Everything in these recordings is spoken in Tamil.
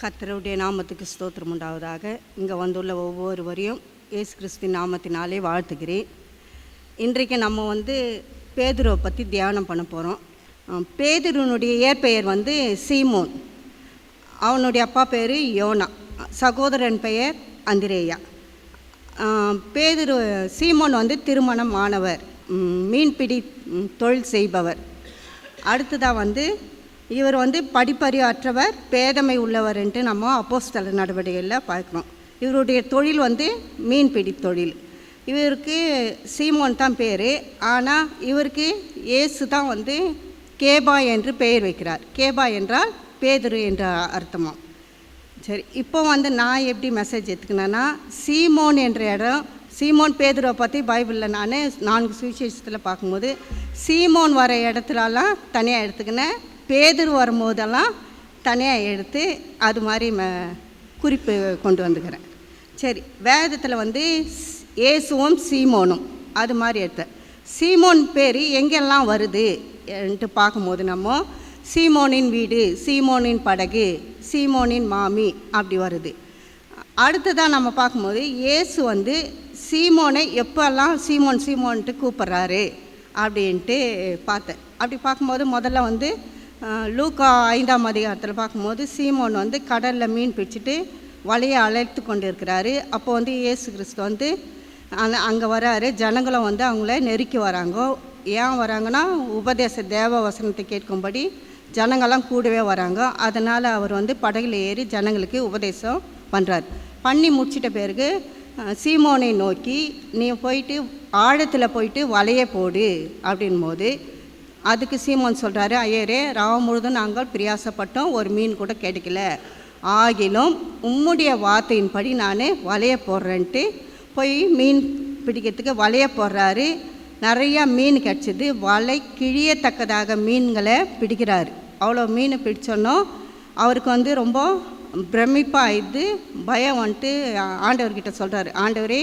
கத்தருடைய நாமத்துக்கு ஸ்தோத்திரம் உண்டாவதாக. இங்கே வந்துள்ள ஒவ்வொருவரையும் இயேசு கிறிஸ்துவின் நாமத்தினாலே வாழ்த்துக்கிறேன் இன்றைக்கு நம்ம வந்து பேதுருவை பற்றி தியானம் பண்ண போகிறோம் பேதுருனுடைய இயற்பெயர் வந்து சீமோன். அவனுடைய அப்பா பேர் யோனா. சகோதரன் பெயர் அந்திரேயா. பேதுரு சீமோன் வந்து திருமணம் ஆனவர். மீன்பிடி தொழில் செய்பவர். அடுத்ததாக வந்து இவர் வந்து படிப்பறிவற்றவர் பேதமை உள்ளவர்ன்ட்டு நம்ம அப்போஸ்தல நடவடிக்கையில் பார்க்குறோம். இவருடைய தொழில் வந்து மீன்பிடி தொழில். இவருக்கு சீமோன் தான் பேர். ஆனால் இவருக்கு இயேசு தான் வந்து கேபா என்று பெயர் வைக்கிறார். கேபா என்றால் பேதுரு என்ற அர்த்தமாம் சரி இப்போ வந்து நான் எப்படி மெசேஜ் எடுத்துக்கினேன்னா சீமோன் என்ற இடம் சீமோன் பேதுரை பற்றி பைபிளில் நான் நான்கு சுவிசேஷத்தில் பார்க்கும்போது சீமோன் வர இடத்துலலாம் தனியாக எடுத்துக்கினேன். பேதர் வரும்போதெல்லாம் தனியாக எடுத்து அது மாதிரி ம குறிப்பு கொண்டு வந்துக்கிறேன். சரி வேதத்தில் வந்து ஏசுவும் இயேசுவும் சீமோனும் அது மாதிரி எடுத்தேன். சீமோன் பேர் எங்கெல்லாம் வருதுன்ட்டு பார்க்கும்போது நம்ம சீமோனின் வீடு சீமோனின் படகு சீமோனின் மாமி அப்படி வருது. அடுத்ததாக நம்ம பார்க்கும்போது இயேசு வந்து சீமோனை எப்போல்லாம் சீமோன் சீமோன்ட்டு கூப்பிட்றாரு அப்படின்ட்டு பார்த்தேன். அப்படி பார்க்கும்போது முதல்ல வந்து லூக்கா ஐந்தாம் அதிகாரத்தில் பார்க்கும்போது சீமோன் வந்து கடலில் மீன் பிடிச்சிட்டு வலையை அழைத்து கொண்டு இருக்கிறாரு அப்போ வந்து இயேசு கிறிஸ்து வந்து அந்த அங்கே வராரு. ஜனங்களும் வந்து அவங்கள நெருக்கி வராங்க. ஏன் வராங்கன்னா உபதேச தேவ வசனத்தை கேட்கும்படி ஜனங்கள்லாம் கூடவே வராங்க. அதனால் அவர் வந்து படகுல ஏறி ஜனங்களுக்கு உபதேசம் பண்ணுறார் பண்ணி முடிச்சிட்ட பிறகு சீமோனை நோக்கி நீ போயிட்டு ஆழத்தில் போயிட்டு வலையை போடு அப்படின் போது அதுக்கு சீமோன் சொல்கிறாரு ஐயரே ராவம் முழுதும் நாங்கள் பிரியாசப்பட்டோம் ஒரு மீன் கூட கிடைக்கல ஆகிலும் உம்முடைய வார்த்தையின்படி நான் வலையை போடுறேன்ட்டு போய் மீன் பிடிக்கிறதுக்கு வலையை போடுறாரு. நிறையா மீன் கிடச்சிது. வலை கிழியத்தக்கதாக மீன்களை பிடிக்கிறாரு. அவ்வளோ மீன் பிடிச்சோன்னோ அவருக்கு வந்து ரொம்ப பிரமிப்பாக ஆயிடுது பயம் வந்துட்டு ஆண்டவர்கிட்ட சொல்கிறாரு ஆண்டவரே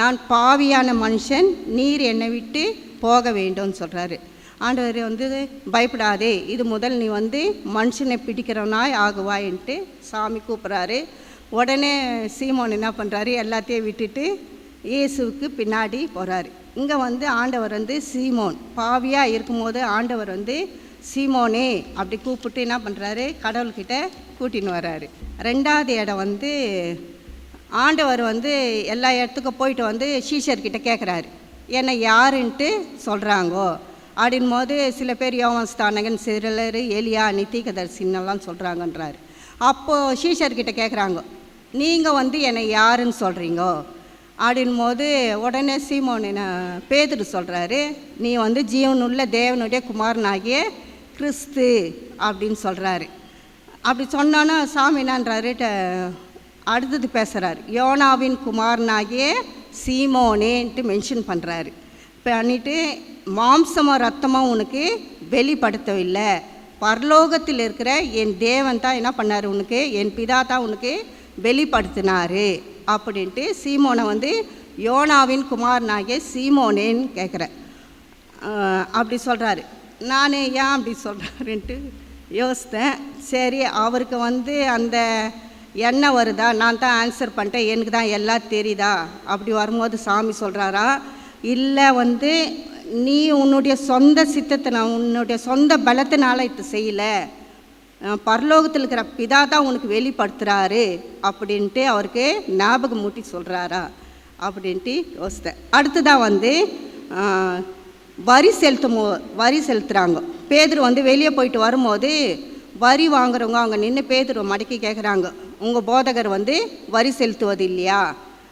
நான் பாவியான மனுஷன் நீர் என்னை விட்டு போக வேண்டும்னு சொல்கிறாரு ஆண்டவர் வந்து பயப்படாதே. இது முதல் நீ வந்து மனுஷனை பிடிக்கிறவனாய் ஆகுவாயின்ட்டு சாமி கூப்பிட்றாரு. உடனே சீமோன் என்ன பண்ணுறாரு எல்லாத்தையும் விட்டுட்டு இயேசுவுக்கு பின்னாடி போகிறாரு இங்கே வந்து ஆண்டவர் வந்து சீமோன். பாவியாக இருக்கும்போது ஆண்டவர் வந்து சீமோனே அப்படி கூப்பிட்டு என்ன பண்ணுறாரு கடவுள்கிட்ட கூட்டின்னு வர்றாரு. ரெண்டாவது இடம் வந்து ஆண்டவர் வந்து எல்லா இடத்துக்கும் போயிட்டு வந்து சீஷர்கிட்ட கேட்குறாரு என்னை யாருன்ட்டு சொல்கிறாங்கோ அப்படின் போது சில பேர் யோவன் ஸ்தானகன் சிறலர் எலியா நித்திகதர்சின்னெல்லாம் சொல்கிறாங்கன்றாரு அப்போது ஷீஷர்கிட்ட கேட்குறாங்க நீங்கள் வந்து என்னை யாருன்னு சொல்கிறீங்கோ அப்படின் போது உடனே சீமோன் பேதுரு சொல்கிறாரு நீ வந்து ஜீவனுள்ள தேவனுடைய குமாரனாகிய கிறிஸ்து அப்படின்னு சொல்கிறாரு அப்படி சொன்னோன்னா சாமி என்னன்றாரு அடுத்தது பேசுகிறார் யோனாவின் குமாரனாகிய சீமோனேன்ட்டு மென்ஷன் பண்ணுறாரு பண்ணிவிட்டு மாம்சமோ ரத்தமோ உனக்கு வெளிப்படுத்தவில்லை. பரலோகத்தில் இருக்கிற என் தேவன் தான் என்ன பண்ணார் உனக்கு? என் பிதா தான் உனக்கு வெளிப்படுத்தினார். அப்படின்ட்டு சீமோனை வந்து யோனாவின் குமாரனாகிய சீமோனேன்னு கேட்குறேன் அப்படி சொல்கிறாரு நான் ஏன் அப்படி சொல்கிறாருன்ட்டு யோசித்தேன். சரி அவருக்கு வந்து அந்த என்ன வருதா? நான் தான் ஆன்சர் பண்ணிட்டேன். எனக்கு தான் எல்லாம் தெரியுதா? அப்படி வரும்போது சாமி சொல்கிறாரா இல்லை வந்து நீ உன்னுடைய சொந்த சித்தத்தை நான் உன்னுடைய சொந்த பலத்தினால இது செய்யலை. பரலோகத்தில் இருக்கிற பிதா தான் உனக்கு வெளிப்படுத்துகிறாரு அப்படின்ட்டு அவருக்கு ஞாபகம் மூட்டி சொல்கிறாரா அப்படின்ட்டு யோசித்தேன் அடுத்ததாக வந்து வரி செலுத்தும் போ- வரி செலுத்துகிறாங்க பேதர் வந்து வெளியே போயிட்டு வரும்போது வரி வாங்குறவங்க அவங்க நின்று பேதர் மடக்கி கேட்குறாங்க உங்கள் போதகர் வந்து வரி செலுத்துவது இல்லையா?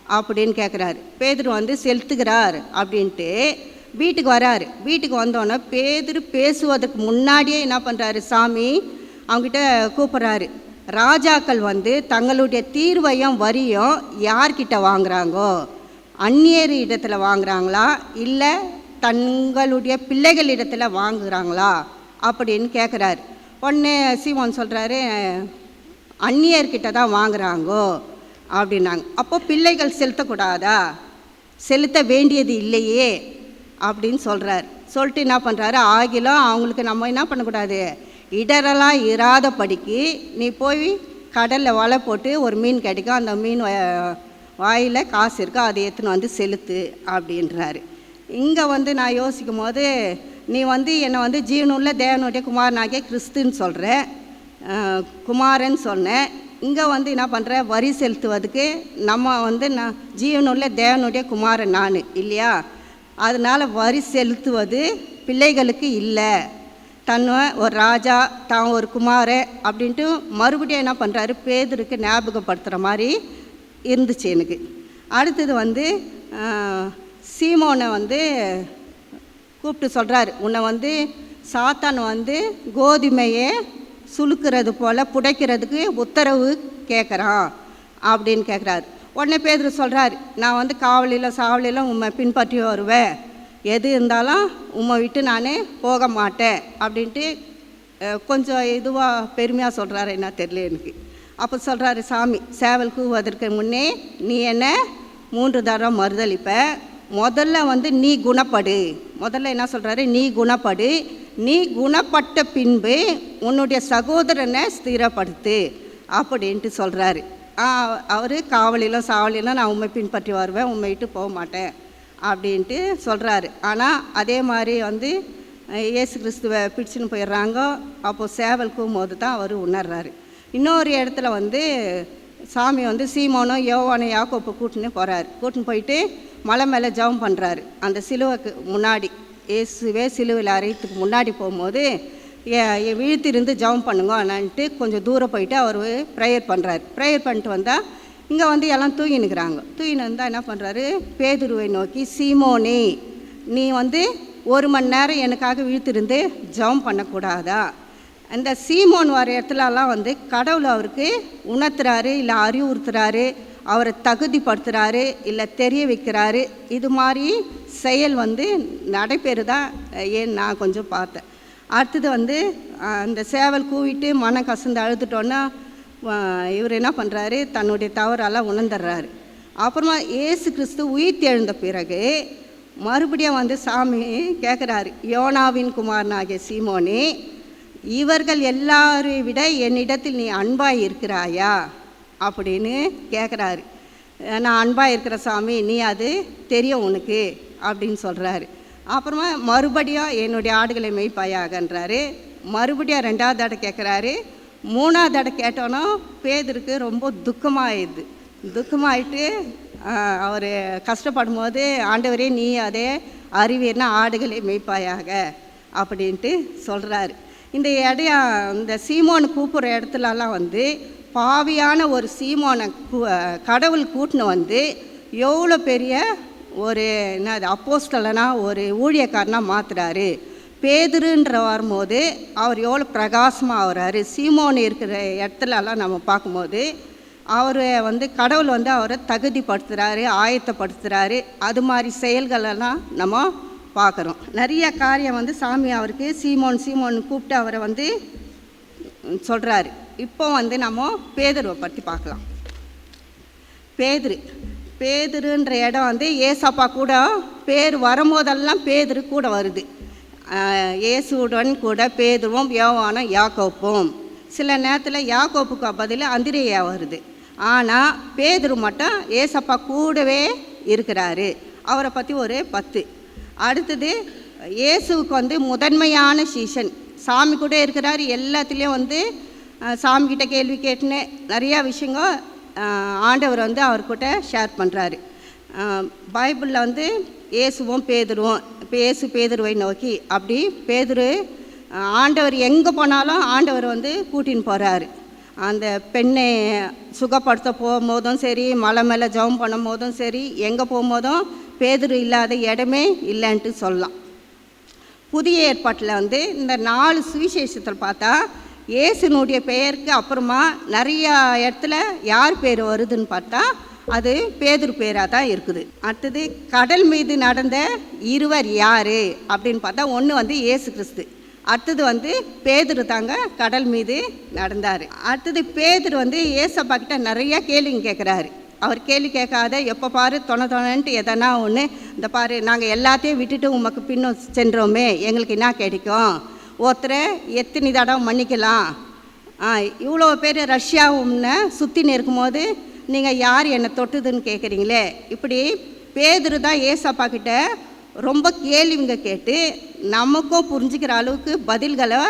அப்படின்னு கேட்குறாரு பேதர் வந்து செலுத்துகிறார் அப்படின்ட்டு வீட்டுக்கு வராரு. வீட்டுக்கு வந்தோன்னே பேதர் பேசுவதற்கு முன்னாடியே என்ன பண்ணுறாரு சாமி? அவங்ககிட்ட கூப்பிட்றாரு. ராஜாக்கள் வந்து தங்களுடைய தீர்வையும் வரியும் யார்கிட்ட வாங்குறாங்கோ? அந்நியர் இடத்துல வாங்குறாங்களா? இல்லை தங்களுடைய பிள்ளைகள் இடத்துல வாங்குகிறாங்களா அப்படின்னு கேட்குறாரு உடனே சீமோன் சொல்கிறாரு அந்நியர்கிட்ட தான் வாங்குறாங்கோ? அப்படின்னாங்க. அப்போ பிள்ளைகள் செலுத்தக்கூடாதா? செலுத்த வேண்டியது இல்லையே. அப்படின்னு சொல்கிறார் சொல்லிட்டு என்ன பண்ணுறாரு ஆகிலும் அவங்களுக்கு நம்ம என்ன பண்ணக்கூடாது? இடரெல்லாம் இராதபடிக்கு நீ போய் கடலில் வலை போட்டு ஒரு மீன் கிடைக்கும். அந்த மீன் வ- வாயில் காசு இருக்கோ அதை எடுத்துன்னு வந்து செலுத்து அப்படின்றாரு. இங்கே வந்து நான் யோசிக்கும் போது நீ வந்து என்னை வந்து ஜீவனுள்ள தேவனுடைய குமாரனாகிய கிறிஸ்துன்னு சொல்கிற குமாரன் சொன்னேன் இங்கே வந்து என்ன பண்ணுற வரி செலுத்துவதுக்கு நம்ம வந்து நான் ஜீவனுள்ள தேவனுடைய குமாரன் நான் இல்லையா? அதனால் வரி செலுத்துவது பிள்ளைகளுக்கு இல்லை. தன்னை ஒரு ராஜா தான் ஒரு குமாரன் அப்படின்ட்டு மறுபடியும் என்ன பண்ணுறாரு பேதருக்கு ஞாபகப்படுத்துகிற மாதிரி இருந்துச்சு எனக்கு. அடுத்தது வந்து சீமோனை வந்து கூப்பிட்டு சொல்கிறாரு உன்னை வந்து சாத்தான் வந்து கோதுமையை சுலுக்கிறது போல் புடைக்கிறதுக்கு உத்தரவு கேட்குறான் அப்படின்னு கேட்குறாரு உடனே பேதர் சொல்கிறாரு நான் வந்து காவலில் சாவலியில் உண்மை பின்பற்றி வருவேன். எது இருந்தாலும் உம்மை விட்டு நான் போக மாட்டேன் அப்படின்ட்டு கொஞ்சம் இதுவாக பெருமையாக சொல்கிறாரு என்ன தெரியல எனக்கு. அப்போ சொல்கிறாரு சாமி சேவல் கூவதற்கு முன்னே நீ என்ன மூன்று தரம் மறுதளிப்ப முதல்ல வந்து நீ குணப்படு. முதல்ல என்ன சொல்கிறாரு நீ குணப்படு. நீ குணப்பட்ட பின்பு உன்னுடைய சகோதரனை ஸ்திரப்படுத்து அப்படின்ட்டு சொல்கிறாரு அவர் காவலிலும் சாவலிலும் நான் உண்மை பின்பற்றி வருவேன் உண்மையிட்டு போக மாட்டேன் அப்படின்ட்டு சொல்கிறாரு ஆனால் அதே மாதிரி வந்து இயேசு கிறிஸ்துவை பிடிச்சின்னு போயிடுறாங்க. அப்போது சேவல் கூம்போது தான் அவர் உணர்றாரு. இன்னொரு இடத்துல வந்து சாமி வந்து சீமோனும் யோவானும் யாக்கோப்பை கூட்டின்னு போகிறாரு கூட்டின்னு போயிட்டு மலை மேலே ஜெபம் பண்ணுறாரு அந்த சிலுவைக்கு முன்னாடி இயேசுவே சிலுவையில் அறையத்துக்கு முன்னாடி போகும்போது ஏ- ஏ விழுத்திருந்து ஜெபம் பண்ணுங்கன்னுட்டு கொஞ்சம் தூரம் போயிட்டு அவர் ப்ரேயர் பண்ணுறாரு ப்ரேயர் பண்ணிட்டு வந்தால் இங்கே வந்து எல்லாம் தூங்கினுக்கிறாங்க. தூங்கின்னு வந்தால் என்ன பண்ணுறாரு பேதுருவை நோக்கி சீமோனி நீ வந்து ஒரு மணி நேரம் எனக்காக விழுத்திருந்து ஜெபம் பண்ணக்கூடாதா? அந்த சீமோன் வர இடத்துலலாம் வந்து கடவுள் அவருக்கு உணர்த்துறாரு இல்லை அறிவுறுத்துறாரு அவரை தகுதிப்படுத்துகிறாரு இல்லை தெரிய வைக்கிறாரு. இது மாதிரி செயல் வந்து நடைபெறுதா ஏன் நான் கொஞ்சம் பார்த்தேன். அடுத்தது வந்து அந்த சேவல் கூவிட்டு மனம் கசந்து அழுதுட்டோன்னா இவர் என்ன பண்ணுறாரு தன்னுடைய தவறெல்லாம் உணர்ந்துடுறாரு. அப்புறமா இயேசு கிறிஸ்து உயிர் தெழுந்த பிறகு மறுபடியும் வந்து சாமி கேட்குறாரு யோனாவின் குமாரனாகிய சீமோனி இவர்கள் எல்லாரை விட என்னிடத்தில் நீ அன்பாய் இருக்கிறாயா? அப்படின்னு கேட்குறாரு நான் அன்பாக இருக்கிற சாமி நீ அது தெரியும் உனக்கு அப்படின்னு சொல்கிறாரு அப்புறமா மறுபடியும் என்னுடைய ஆடுகளை மெய்ப்பாயாகன்றாரு. மறுபடியும் ரெண்டாவது தடவை கேட்குறாரு. மூணாவது தடவை கேட்டோன்னா பேதருக்கு ரொம்ப துக்கமாகிடுது துக்கமாயிட்டு அவர் கஷ்டப்படும் போது ஆண்டவரே நீ அதே அறிவீர்னா ஆடுகளை மெய்ப்பாயாக? அப்படின்ட்டு சொல்கிறாரு இந்த இடைய இந்த சீமோன் கூப்பிட்ற இடத்துலலாம் வந்து பாவியான ஒரு சீமோனை கூ- கடவுள் கூட்டின்னு வந்து எவ்வளோ பெரிய ஒரு என்னது அப்போஸ்டலனா ஒரு ஊழியக்காரனாக மாற்றுறாரு பேதுருன்ற வரும்போது அவர் எவ்வளோ பிரகாசமாக ஆகிறாரு சீமோன் இருக்கிற இடத்துலலாம் நம்ம பார்க்கும்போது அவர் வந்து கடவுள் வந்து அவரை தகுதிப்படுத்துகிறாரு ஆயத்தப்படுத்துகிறாரு அது மாதிரி செயல்களெல்லாம் நம்ம பார்க்குறோம். நிறைய காரியம் வந்து சாமி அவருக்கு சீமோன் சீமோன் கூப்பிட்டு அவரை வந்து சொல்கிறாரு இப்போ வந்து நம்ம பேதுருவை பற்றி பார்க்கலாம். பேதுரு பேதுருன்ற இடம் வந்து ஏசப்பா கூட பேர் வரும்போதெல்லாம் பேதுரு கூட வருது. ஆஹ் இயேசுவுடன் கூட பேதுருவும் யோவானும் யாக்கோப்பும். சில நேரத்தில் யாக்கோப்புக்கு பதில் அந்திரேயா வருது. ஆனால் பேதுரு மட்டும் ஏசப்பா கூடவே இருக்கிறாரு. அவரை பற்றி ஒரு பத்து. அடுத்தது இயேசுவுக்கு வந்து முதன்மையான சீசன் சாமி கூட இருக்கிறாரு. எல்லாத்துலேயும் வந்து சாமிக்கிட்ட கேள்வி கேட்டுன்னு. நிறையா விஷயங்கள் ஆண்டவர் வந்து அவர்கிட்ட ஷேர் பண்ணுறாரு பைபிளில் வந்து இயேசுவும் பேதுருவோம் இப்போ இயேசு பேதுருவை நோக்கி அப்படி பேதுரு ஆண்டவர் எங்கே போனாலும் ஆண்டவர் வந்து கூட்டின்னு போகிறாரு அந்த பெண்ணை சுகப்படுத்த போகும்போதும் சரி மலை மேலே ஜெபம் பண்ணும் போதும் சரி எங்கே போகும்போதும் பேதுரு இல்லாத இடமே இல்லைன்ட்டு சொல்லலாம். புதிய ஏற்பாட்டில் வந்து இந்த நாலு சுவிசேஷத்தில் பார்த்தா இயேசுனுடைய பெயருக்கு அப்புறமா நிறையா இடத்துல யார் பேர் வருதுன்னு பார்த்தா அது பேதுரு பேராக தான் இருக்குது. அடுத்தது கடல் மீது நடந்த இருவர் யார்? அப்படின்னு பார்த்தா ஒன்று வந்து இயேசு கிறிஸ்து. அடுத்தது வந்து பேதுரு தாங்க கடல் மீது நடந்தார். அடுத்தது பேதுரு வந்து ஏசப்பா கிட்ட நிறையா கேள்விங்க கேட்குறாரு அவர் கேள்வி கேட்காத எப்போ பாரு தொண தொணன்ட்டு எதனா ஒன்று இந்த பாரு நாங்கள் எல்லாத்தையும் விட்டுட்டு உமக்கு பின்னும் சென்றோமே எங்களுக்கு என்ன கிடைக்கும்? ஒருத்தரை எத்தனை தடவை மன்னிக்கலாம்? இவ்வளோ பேர் ரஷ்யாவும்னு சுற்றின்னு இருக்கும்போது நீங்கள் யார் என்னை தொட்டுதுன்னு கேட்குறீங்களே இப்படி பேதுரு தான் ஏசப்பா கிட்ட ரொம்ப கேள்விங்க கேட்டு நமக்கும் புரிஞ்சுக்கிற அளவுக்கு பதில்களை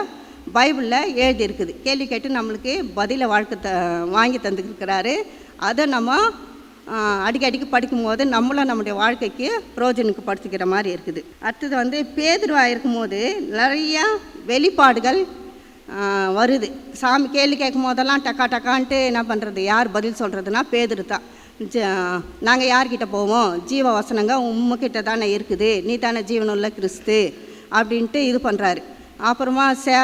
பைபிளில் எழுதியிருக்குது. கேள்வி கேட்டு நம்மளுக்கு பதிலை வாழ்க்கை த வாங்கி தந்துருக்கிறாரு அதை நம்ம ஆ, அடிக்கடிக்கு படிக்கும்போது நம்மளும் நம்முடைய வாழ்க்கைக்கு பிரயோஜனுக்கு படுத்திக்கிற மாதிரி இருக்குது. அடுத்தது வந்து பேதுருவாக இருக்கும்போது நிறையா வெளிப்பாடுகள் வருது. சாமி கேள்வி கேட்கும் போதெல்லாம் டக்கா டக்கான்ட்டு என்ன பண்ணுறது யார் பதில் சொல்கிறதுனா பேதுரு தான். நாங்கள் யார்கிட்ட போவோம்? ஜீவ வசனங்க உம்மக்கிட்ட தானே இருக்குது. நீ தானே ஜீவனுள்ள கிறிஸ்து அப்படின்ட்டு இது பண்ணுறாரு அப்புறமா சே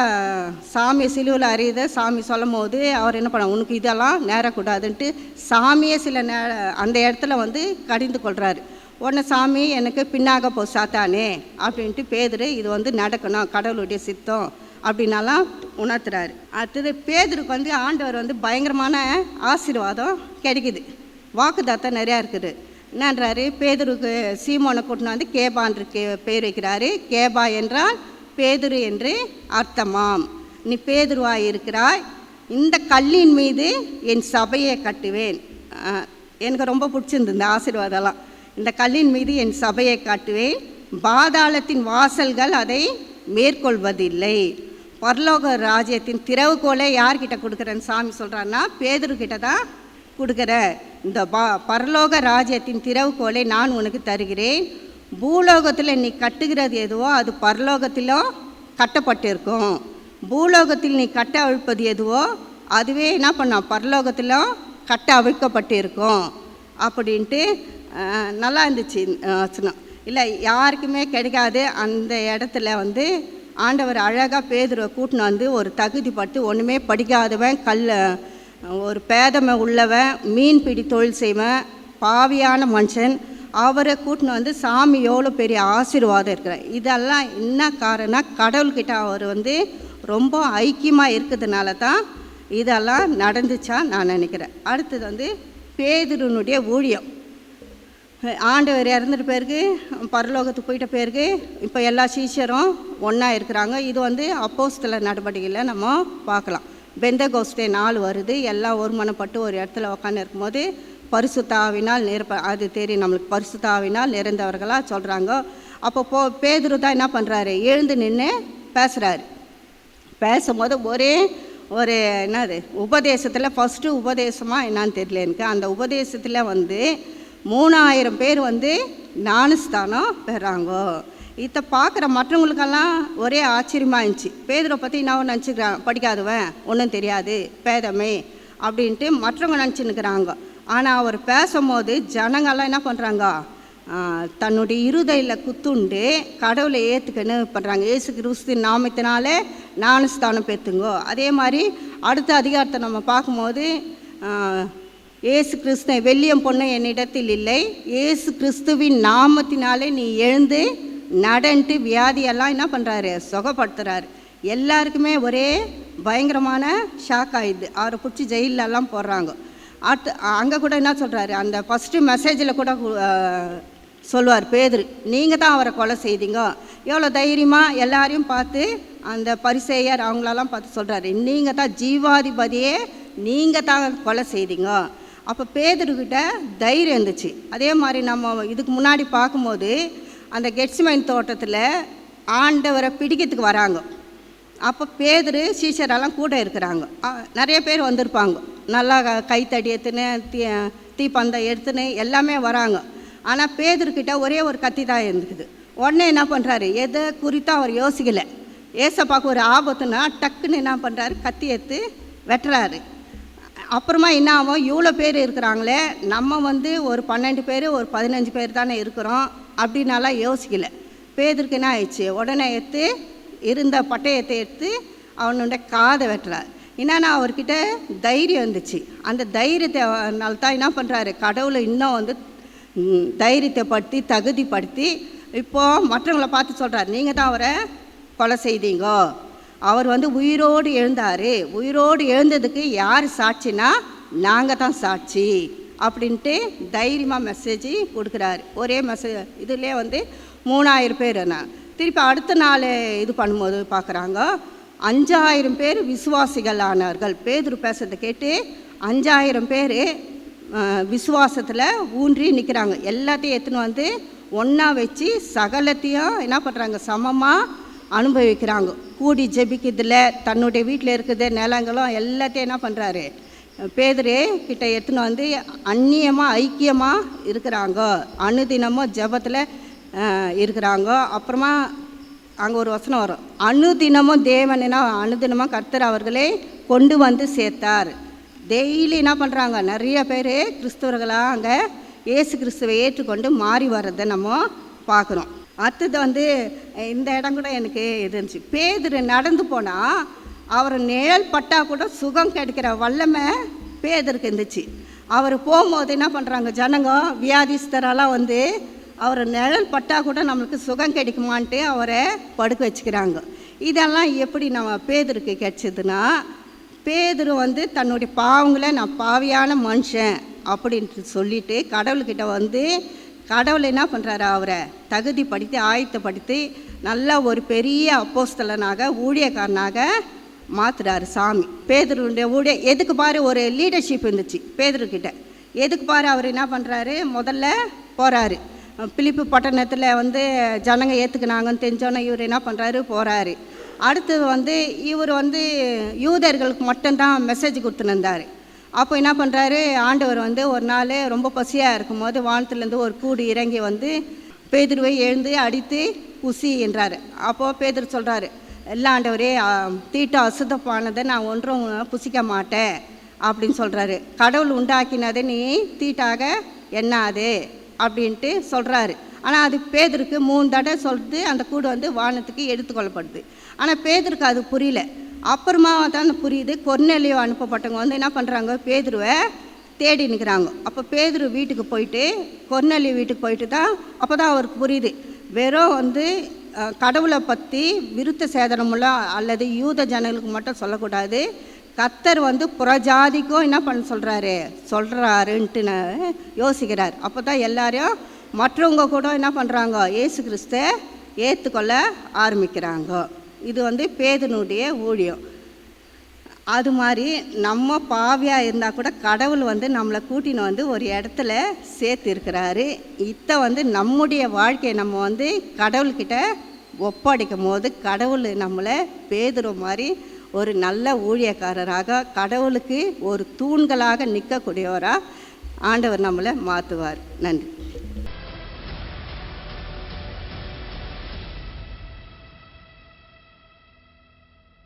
சாமி சிலுவில் அறியுத சாமி சொல்லும் போது அவர் என்ன பண்ண உனக்கு இதெல்லாம் நேரக்கூடாதுன்ட்டு சாமியே சில நே அந்த இடத்துல வந்து கடிந்து கொள்கிறாரு உடனே சாமி எனக்கு பின்னாக போ சாத்தானே அப்படின்ட்டு பேதுரு இது வந்து நடக்கணும் கடவுளுடைய சித்தம் அப்படின்னாலாம் உணர்த்துறாரு. அடுத்தது பேதுருக்கு வந்து ஆண்டவர் வந்து பயங்கரமான ஆசீர்வாதம் கிடைக்குது. வாக்குதாத்தம் நிறையா இருக்குது. என்னன்றாரு பேதுருக்கு சீமோனை கூட்டினு வந்து கேபான்று கே பேர் வைக்கிறாரு. கேபா என்றால் பேதுரு என்று அர்த்தமாம். நீ பேதுருவாய் இருக்கிறாய் இந்த கல்லின் மீது என் சபையை கட்டுவேன். எனக்கு ரொம்ப பிடிச்சிருந்தது இந்த ஆசீர்வாதம்லாம் இந்த கல்லின் மீது என் சபையை காட்டுவேன். பாதாளத்தின் வாசல்கள் அதை மேற்கொள்வதில்லை. பரலோக ராஜ்யத்தின் திறவுகோலை யார்கிட்ட கொடுக்குறேன்னு சாமி சொல்கிறான்னா பேதுருக்கிட்ட தான் கொடுக்குற. இந்த பா பரலோக ராஜ்யத்தின் திறவுகோலை நான் உனக்கு தருகிறேன். பூலோகத்தில் நீ கட்டுகிறது எதுவோ அது பரலோகத்திலும் கட்டப்பட்டிருக்கும். பூலோகத்தில் நீ கட்ட அவிழ்ப்பது எதுவோ அதுவே என்ன பண்ண பரலோகத்திலும் கட்ட அவிழ்க்கப்பட்டிருக்கும். அப்படின்ட்டு நல்லா இருந்துச்சு அஹ், வசனம் இல்லை யாருக்குமே கிடைக்காது. அந்த இடத்துல வந்து ஆண்டவர் அழகாக பேதுருவை கூட்டின்னு வந்து ஒரு தகுதிப்பட்டு ஒன்றுமே படிக்காதவன் கல் ஒரு பேதமை உள்ளவன் மீன் பிடி தொழில் செய்வன் பாவியான மனுஷன் அவரை கூட்டின்னு வந்து சாமி எவ்வளோ பெரிய ஆசீர்வாதம் இருக்கிறார். இதெல்லாம் என்ன காரணம் கடவுள்கிட்ட அவர் வந்து ரொம்ப ஐக்கியமாக இருக்கிறதுனால தான் இதெல்லாம் நடந்துச்சா நான் நினைக்கிறேன். அடுத்தது வந்து பேதுருனுடைய ஊழியம். ஆண்டவர் இறந்துட்ட பிறகு பரலோகத்துக்கு போயிட்ட பிறகு இப்போ எல்லா சீஷரும் ஒன்றா இருக்கிறாங்க. இது வந்து அப்போஸ்தல நடவடிக்கையில் நம்ம பார்க்கலாம். பெந்த கோஸ்டே நாள் வருது. எல்லாம் ஒருமனப்பட்டு ஒரு இடத்துல உட்காந்து இருக்கும்போது பரிசுத்தாவினால் நிரப்ப அது தெரியும் நம்மளுக்கு பரிசுத்தாவினால் நிறைந்தவர்களாக சொல்கிறாங்க அப்போ போ பேதுரு தான் என்ன பண்ணுறாரு எழுந்து நின்று பேசுகிறாரு பேசும்போது ஒரே ஒரு என்னது உபதேசத்தில் ஃபஸ்ட்டு உபதேசமாக என்னான்னு தெரியல எனக்கு. அந்த உபதேசத்தில் வந்து மூணாயிரம் பேர் வந்து ஞானஸ்தானம் பெறாங்க. இதை பார்க்குற மற்றவங்களுக்கெல்லாம் ஒரே ஆச்சரியமாக இருந்துச்சு. பேதரை பற்றி நான் நினச்சிக்கிறான் படிக்காதவன் ஒன்றும் தெரியாது பேதமே அப்படின்ட்டு மற்றவங்க நினச்சின்னுக்கிறாங்க. ஆனால் அவர் பேசும்போது ஜனங்கள்லாம் என்ன பண்ணுறாங்க தன்னுடைய இருதையில் குத்துண்டு கடவுளை ஏற்றுக்கன்னு பண்ணுறாங்க ஏசு கிறிஸ்து நாமத்தினாலே ஞானஸ்தானம் பெற்றுங்கோ. அதே மாதிரி அடுத்த அதிகாரத்தை நம்ம பார்க்கும்போது ஏசு இயேசு கிறிஸ்து வெள்ளியம் பொண்ணு என்னிடத்தில் இல்லை. இயேசு கிறிஸ்துவின் நாமத்தினாலே நீ எழுந்து நடன்ட்டு வியாதியெல்லாம் என்ன பண்ணுறாரு சுகப்படுத்துறாரு. எல்லாருக்குமே ஒரே பயங்கரமான ஷாக் ஆயிடுது. அவரை பிடிச்சி ஜெயிலெல்லாம் போடுறாங்க. அடுத்து அங்கே கூட என்ன சொல்கிறாரு அந்த ஃபஸ்ட்டு மெசேஜில் கூட சொல்லுவார் பேதர் நீங்கள் தான் அவரை கொலை செய்தீங்க. எவ்வளோ தைரியமாக எல்லாரையும் பார்த்து அந்த பரிசெயர் அவங்களெல்லாம் பார்த்து சொல்கிறாரு நீங்கள் தான் ஜீவாதிபதியே நீங்கள் தான் கொலை செய்தீங்க. அப்போ பேதர்கிட்ட தைரியம் இருந்துச்சு. அதே மாதிரி நம்ம இதுக்கு முன்னாடி பார்க்கும்போது அந்த கெட்ஸ்மைன் தோட்டத்தில் ஆண்டவரை பிடிக்கிறதுக்கு வராங்க. அப்போ பேதர் சீஷரெல்லாம் கூட இருக்கிறாங்க. நிறைய பேர் வந்திருப்பாங்க. நல்லா க- கைத்தடி எடுத்துன்னு தீ தீப்பந்தம் எடுத்துன்னு எல்லாமே வராங்க. ஆனால் பேதர்கிட்ட ஒரே ஒரு கத்தி தான் இருந்துக்குது. உடனே என்ன பண்ணுறாரு எதை குறித்து அவர் யோசிக்கலை. ஏசப்பாக்கு ஒரு ஆபத்துனா டக்குன்னு என்ன பண்ணுறாரு கத்தி எடுத்து வெட்டுறாரு. அப்புறமா என்ன ஆகும்? இவ்வளோ பேர் இருக்கிறாங்களே நம்ம வந்து ஒரு பன்னெண்டு பேர் ஒரு பதினஞ்சு பேர் தானே இருக்கிறோம் அப்படின்னாலாம் யோசிக்கலை. பேதருக்கு என்ன ஆயிடுச்சு? உடனே எடுத்து இருந்த பட்டயத்தை எடுத்து அவனுடைய காதை வெட்டுறாரு. என்னன்னா அவர்கிட்ட தைரியம் இருந்துச்சு. அந்த தைரியத்தினால தான் என்ன பண்ணுறாரு கடவுளை இன்னும் வந்து தைரியத்தை படுத்தி தகுதிப்படுத்தி இப்போது மற்றவங்களை பார்த்து சொல்கிறார் நீங்கள் தான் அவரை கொலை செய்தீங்கோ. அவர் வந்து உயிரோடு எழுந்தார். உயிரோடு எழுந்ததுக்கு யார் சாட்சினா நாங்கள் தான் சாட்சி அப்படின்ட்டு தைரியமாக மெசேஜ் கொடுக்குறாரு. ஒரே மெசேஜ் இதுலேயே வந்து மூணாயிரம் பேர் நான் திருப்பி அடுத்த நாள் இது பண்ணும்போது பார்க்குறாங்க. அஞ்சாயிரம் பேர் விசுவாசிகள் ஆனார்கள் பேதுரு பேசுறதை கேட்டு அஞ்சாயிரம் பேர் விசுவாசத்தில் ஊன்றி நிற்கிறாங்க எல்லாத்தையும் எடுத்துன்னு வந்து ஒன்றா வச்சு சகலத்தையும் என்ன பண்ணுறாங்க சமமாக அனுபவிக்கிறாங்க. கூடி ஜெபிக்கிறதுல தன்னுடைய வீட்டில் இருக்குது நிலங்களும் எல்லாத்தையும் என்ன பண்ணுறாரு பேதரே கிட்ட எடுத்துன்னு வந்து அந்நியமாக ஐக்கியமாக இருக்கிறாங்க. அனுதினமும் ஜெபத்தில் இருக்கிறாங்க. அப்புறமா அங்கே ஒரு வசனம் வரும். அனுதினமும் தேவனா அணுதினமும் கர்த்தர் அவர்களே கொண்டு வந்து சேர்த்தார். டெய்லி என்ன பண்ணுறாங்க நிறைய பேர் கிறிஸ்தவர்களாக அங்கே இயேசு கிறிஸ்துவை ஏற்றுக்கொண்டு மாறி வர்றதை நம்ம பார்க்குறோம். அடுத்தது வந்து இந்த இடம் கூட எனக்கு இது இருந்துச்சு. பேதுரு நடந்து போனால் அவர் நிழல் பட்டா கூட சுகம் கிடைக்கிற வல்லமை பேதருக்கு இருந்துச்சு. அவர் போகும்போது என்ன பண்ணுறாங்க ஜனங்க வியாதிஸ்தரெல்லாம் வந்து அவர் நிழல் பட்டால் கூட நம்மளுக்கு சுகம் கிடைக்குமான்ட்டு அவரை படுக்க வச்சுக்கிறாங்க. இதெல்லாம் எப்படி நம்ம பேதருக்கு கிடைச்சதுன்னா பேதுரு வந்து தன்னுடைய பாவங்களை நான் பாவியான மனுஷன் அப்படின்ட்டு சொல்லிட்டு கடவுள்கிட்ட வந்து கடவுள் என்ன பண்ணுறாரு அவரை தகுதி படித்து ஆயத்தப்படுத்தி நல்ல ஒரு பெரிய அப்போஸ்தலனாக ஊழியக்காரனாக மாற்றுறாரு சாமி. பேதருடைய ஊழிய எதுக்கு பாரு ஒரு லீடர்ஷிப் இருந்துச்சு பேதர்கிட்ட எதுக்கு பாரு அவர் என்ன பண்ணுறாரு முதல்ல போகிறாரு பிலிப்பு பட்டணத்தில் வந்து ஜனங்க ஏற்றுக்கினாங்கன்னு தெரிஞ்சோன்னே இவர் என்ன பண்ணுறாரு போகிறாரு அடுத்தது வந்து இவர் வந்து யூதர்களுக்கு மட்டும்தான் மெசேஜ் கொடுத்துருந்தார் அப்போ என்ன பண்ணுறாரு ஆண்டவர் வந்து ஒரு நாள் ரொம்ப பசியாக இருக்கும்போது வானத்துலேருந்து ஒரு கூடு இறங்கி வந்து பேதுருவை எழுந்து அடித்து உசி என்றார். அப்போது பேதுரு சொல்கிறாரு எல்லா ஆண்டவரே ஆ, தீட்டம் அசுத்தப்பானதை நான் ஒன்றும் புசிக்க மாட்டேன் அப்படின்னு சொல்கிறாரு கடவுள் உண்டாக்கினதை நீ தீட்டாக என்னாது அப்படின்ட்டு சொல்கிறாரு ஆனால் அது பேதருக்கு மூணு தடவை சொல்லிட்டு அந்த கூடு வந்து வானத்துக்கு எடுத்துக்கொள்ளப்படுது ஆனால் பேதருக்கு அது புரியல. அப்புறமா தான் புரியுது கொர்நெலியோ அனுப்பப்பட்டவங்க வந்து என்ன பண்ணுறாங்க பேதுருவை தேடி நிற்கிறாங்க அப்போ பேதுரு வீட்டுக்கு போயிட்டு கொர்நெல்லி வீட்டுக்கு போயிட்டு தான் அப்போ தான் அவருக்கு புரியுது. வெறும் வந்து கடவுளை பற்றி விருத்த சேதனமுள்ள அல்லது யூத ஜனங்களுக்கு மட்டும் சொல்லக்கூடாது. கத்தர் வந்து புறஜாதிக்கும் என்ன பண்ண சொல்கிறாரு சொல்கிறாருன்ட்டு யோசிக்கிறார். அப்போ தான் எல்லாரையும் மற்றவங்க கூட என்ன பண்ணுறாங்க இயேசு கிறிஸ்த ஏற்றுக்கொள்ள ஆரம்பிக்கிறாங்க. இது வந்து பேதனுடைய ஊழியம். அது மாதிரி நம்ம பாவியாக இருந்தால் கூட கடவுள் வந்து நம்மளை கூட்டின்னு வந்து ஒரு இடத்துல சேர்த்துருக்கிறாரு. இத்தை வந்து நம்முடைய வாழ்க்கையை நம்ம வந்து கடவுள்கிட்ட ஒப்படைக்கும் போது கடவுள் நம்மளை பேதுற மாதிரி ஒரு நல்ல ஊழியக்காரராக கடவுளுக்கு ஒரு தூண்களாக நிற்கக்கூடியவராக ஆண்டவர் நம்மளை மாற்றுவார் நன்றி.